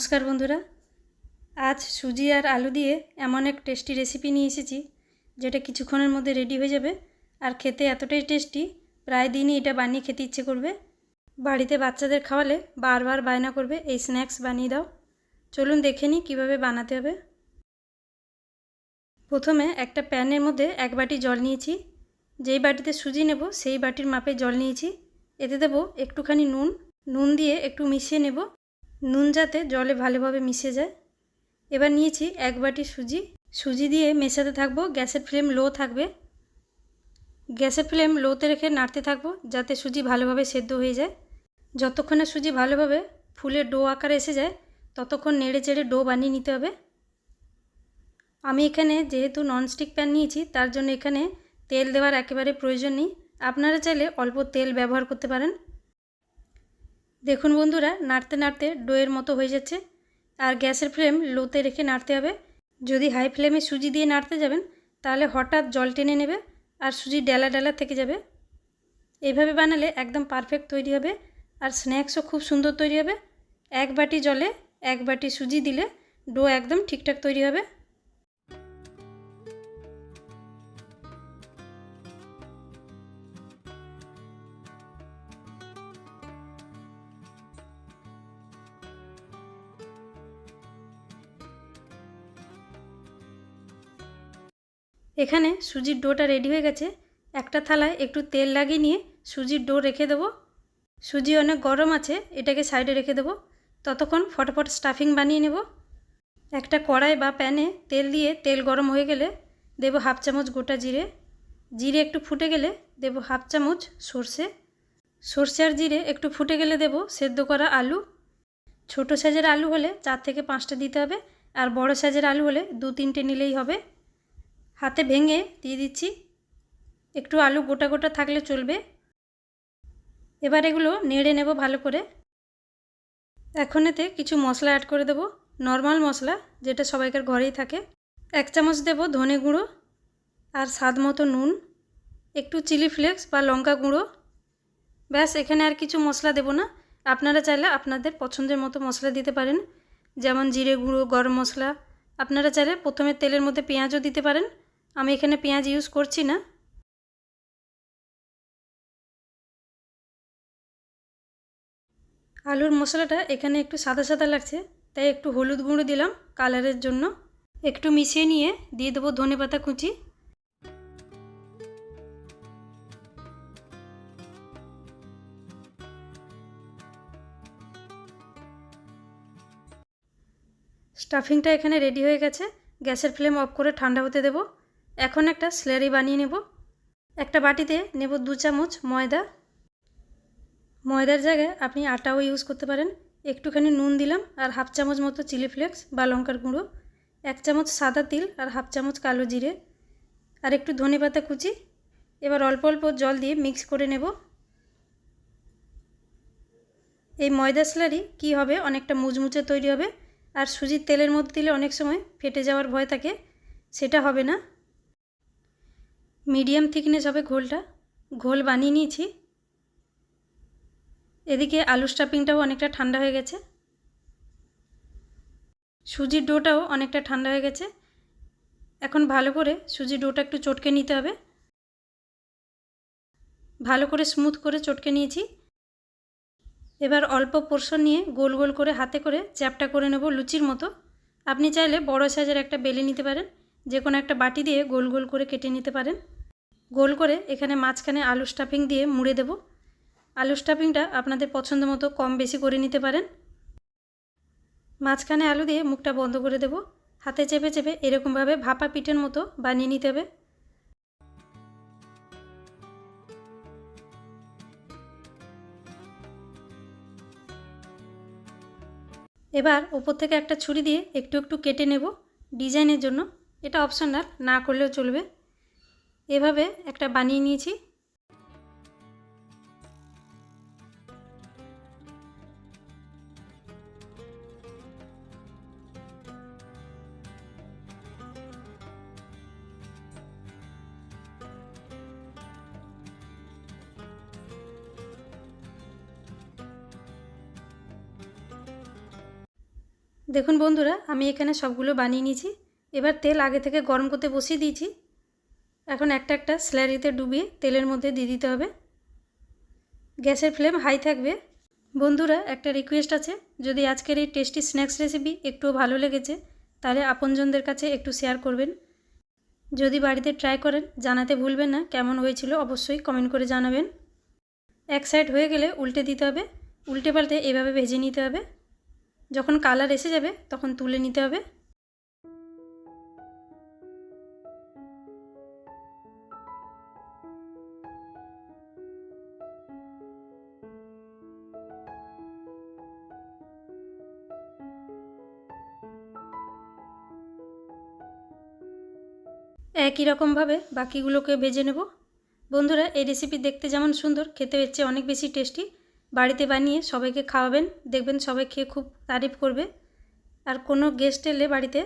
নমস্কার বন্ধুরা। আজ সুজি আর আলু দিয়ে এমন এক টেস্টি রেসিপি নিয়ে এসেছি, যেটা কিছুক্ষণের মধ্যে রেডি হয়ে যাবে। আর খেতে এতটাই টেস্টি প্রায় দিনই এটা বানিয়ে খেতে ইচ্ছে করবে। বাড়িতে বাচ্চাদের খাওয়ালে বারবার বায়না করবে, এই স্ন্যাক্স বানিয়ে দাও। চলুন দেখে নিই কীভাবে বানাতে হবে। প্রথমে একটা প্যানের মধ্যে এক বাটি জল নিয়েছি। যেই বাটিতে সুজি নেব, সেই বাটির মাপে জল নিয়েছি। এতে দেবো একটুখানি নুন। নুন দিয়ে একটু মিশিয়ে নেব। নুন যাতে জলে ভালোভাবে মিশে যায়। এবার নিয়েছি এক বাটি সুজি। সুজি দিয়ে মেশাতে থাকব, গ্যাসের ফ্লেম লো থাকবে। গ্যাসের ফ্লেম লোতে রেখে নাড়তে থাকব যাতে সুজি ভালোভাবে সেদ্ধ হয়ে যায়। যতক্ষণে সুজি ভালোভাবে ফুলে ডো আকারে এসে যায়, ততক্ষণ নেড়ে চেড়ে ডো বানিয়ে নিতে হবে। আমি এখানে যেহেতু ননস্টিক প্যান নিয়েছি, তার জন্য এখানে তেল দেওয়ার একেবারে প্রয়োজন নেই। আপনারা চাইলে অল্প তেল ব্যবহার করতে পারেন। দেখুন বন্ধুরা, নাড়তে নাড়তে ডোয়ের মতো হয়ে যাচ্ছে। আর গ্যাসের ফ্লেম লোতে রেখে নাড়তে হবে। যদি হাই ফ্লেমে সুজি দিয়ে নাড়তে যাবেন, তাহলে হঠাৎ জল টেনে নেবে আর সুজি ডেলা ডেলা থেকে যাবে। এইভাবে বানালে একদম পারফেক্ট তৈরি হবে আর স্ন্যাক্সও খুব সুন্দর তৈরি হবে। এক বাটি জলে এক বাটি সুজি দিলে ডো একদম ঠিকঠাক তৈরি হবে। এখানে সুজির ডোটা রেডি হয়ে গেছে। একটা থালায় একটু তেল লাগিয়ে নিয়ে সুজির ডো রেখে দেবো। সুজি অনেক গরম আছে, এটাকে সাইডে রেখে দেবো। ততক্ষণ ফটাফট স্টাফিং বানিয়ে নেব। একটা কড়াই বা প্যানে তেল দিয়ে তেল গরম হয়ে গেলে দেব হাফ চামচ গোটা জিরে। জিরে একটু ফুটে গেলে দেব হাফ চামচ সর্ষে। সর্ষে আর জিরে একটু ফুটে গেলে দেব সেদ্ধ করা আলু। ছোট সাইজের আলু হলে চার থেকে পাঁচটা দিতে হবে, আর বড় সাইজের আলু হলে দু তিনটে নিলেই হবে। হাতে ভেঙে দিয়ে দিচ্ছি। একটু আলু গোটা গোটা থাকলে চলবে। এবার এগুলো নেড়ে নেব ভালো করে। এখন এতে কিছু মশলা অ্যাড করে দেব। নর্মাল মশলা, যেটা সবাইকার ঘরেই থাকে। এক চামচ দেব ধনে গুঁড়ো আর স্বাদ মতো নুন। একটু চিলি ফ্লেক্স বা লঙ্কা গুঁড়ো। ব্যাস, এখানে আর কিছু মশলা দেব না। আপনারা চাইলে আপনাদের পছন্দের মতো মশলা দিতে পারেন। যেমন জিরে গুঁড়ো, গরম মশলা। আপনারা চাইলে প্রথমে তেলের মধ্যে পেঁয়াজও দিতে পারেন। আমি এখানে পেঁয়াজ ইউজ করছি না। আলুর মশলাটা এখানে একটু সাদা সাদা লাগছে, তাই একটু হলুদ গুঁড়ো দিলাম কালারের জন্য। একটু মিশিয়ে নিয়ে দিয়ে দেবো ধনে পাতা কুচি। স্টাফিংটা এখানে রেডি হয়ে গেছে। গ্যাসের ফ্লেম অফ করে ঠান্ডা হতে দেব। এখন একটা স্ল্যারি বানিয়ে নেব। একটা বাটিতে নেব দু চামচ ময়দা। ময়দার জায়গায় আপনি আটাও ইউজ করতে পারেন। একটুখানি নুন দিলাম আর হাফ চামচ মতো চিলি ফ্লেক্স বা লঙ্কার গুঁড়ো। এক চামচ সাদা তিল আর হাফ চামচ কালো জিরে। আর একটু ধনে পাতা কুচি। এবার অল্প অল্প জল দিয়ে মিক্স করে নেব। এই ময়দা স্লারি কী হবে? অনেকটা মুচমুচে তৈরি হবে। আর সুজির তেলের মধ্যে দিলে অনেক সময় ফেটে যাওয়ার ভয় থাকে। সেটা হবে না। মিডিয়াম থিকনেস হবে ঘোলটা। ঘোল বানিয়ে নিয়েছি। এদিকে আলু স্টাফিংটাও অনেকটা ঠান্ডা হয়ে গেছে। সুজির ডোটাও অনেকটা ঠান্ডা হয়ে গেছে। এখন ভালো করে সুজির ডোটা একটু চটকে নিতে হবে। ভালো করে স্মুথ করে চটকে নিয়েছি। এবার অল্প পোর্শন নিয়ে গোল গোল করে হাতে করে চ্যাপটা করে নেব লুচির মতো। আপনি চাইলে বড় সাইজের একটা বেলে নিতে পারেন। যে কোনো একটা বাটি দিয়ে গোল গোল করে কেটে নিতে পারেন। গোল করে এখানে মাঝখানে আলু স্টাফিং দিয়ে মুড়ে দেব। আলু স্টাফিংটা আপনাদের পছন্দ মতো কম বেশি করে নিতে পারেন। মাঝখানে আলু দিয়ে মুখটা বন্ধ করে দেব। হাতে চেপে চেপে এরকমভাবে ভাপা পিঠের মতো বানিয়ে নিতে হবে। এবার ওপর থেকে একটা ছুরি দিয়ে একটু একটু কেটে নেব। ডিজাইনের জন্য এটা অপশনাল না করলেও চলবে। এভাবে একটা বানিয়ে নিয়েছি। দেখুন বন্ধুরা, আমি এখানে সবগুলো বানিয়ে নিয়েছি। এবার তেল আগে থেকে গরম করতে বসিয়ে দিয়েছি। এখন একটা একটা স্ল্যারিতে ডুবিয়ে তেলের মধ্যে দিয়ে দিতে হবে। গ্যাসের ফ্লেম হাই থাকবে। বন্ধুরা, একটা রিকোয়েস্ট আছে। যদি আজকের এই টেস্টি স্ন্যাক্স রেসিপি একটু ভালো লেগেছে, তাহলে আপনজনদের কাছে একটু শেয়ার করবেন। যদি বাড়িতে ট্রাই করেন, জানাতে ভুলবেন না, কেমন হয়েছিল অবশ্যই কমেন্ট করে জানাবেন। এক সাইড হয়ে গেলে উল্টে দিতে হবে। উল্টে পাল্টে এভাবে ভেজে নিতে হবে। যখন কালার এসে যাবে, তখন তুলে নিতে হবে। একই রকমভাবে বাকিগুলোকে ভেজে নেব। বন্ধুরা, এই রেসিপি দেখতে যেমন সুন্দর খেতে হচ্ছে অনেক বেশি টেস্টি বাড়িতে বানিয়ে সবাইকে খাওয়াবেন, দেখবেন সবাই খেয়ে খুব তারিফ করবে। আর কোনো গেস্ট এলে বাড়িতে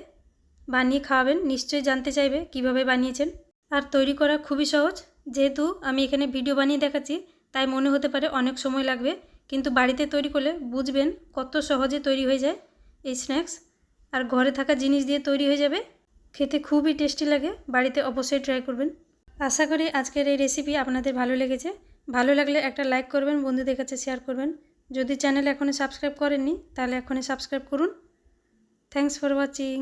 বানিয়ে খাওয়াবেন, নিশ্চয়ই জানতে চাইবে কীভাবে বানিয়েছেন। আর তৈরি করা খুবই সহজ, যেহেতু আমি এখানে ভিডিও বানিয়ে দেখাচ্ছি, তাই মনে হতে পারে অনেক সময় লাগবে। কিন্তু বাড়িতে তৈরি করলে বুঝবেন কত সহজে তৈরি হয়ে যায় এই স্ন্যাক্স আর ঘরে থাকা জিনিস দিয়ে তৈরি হয়ে যাবে খেতে খুবই টেস্টি লাগে, বাড়িতে অবশ্যই ট্রাই করবেন। আশা করি আজকের এই রেসিপি আপনাদের ভালো লেগেছে। ভালো লাগলে একটা লাইক করবেন, বন্ধুদের কাছে শেয়ার করবেন। যদি চ্যানেল এখনও সাবস্ক্রাইব করেননি, তাহলে এখনই সাবস্ক্রাইব করুন। Thanks for watching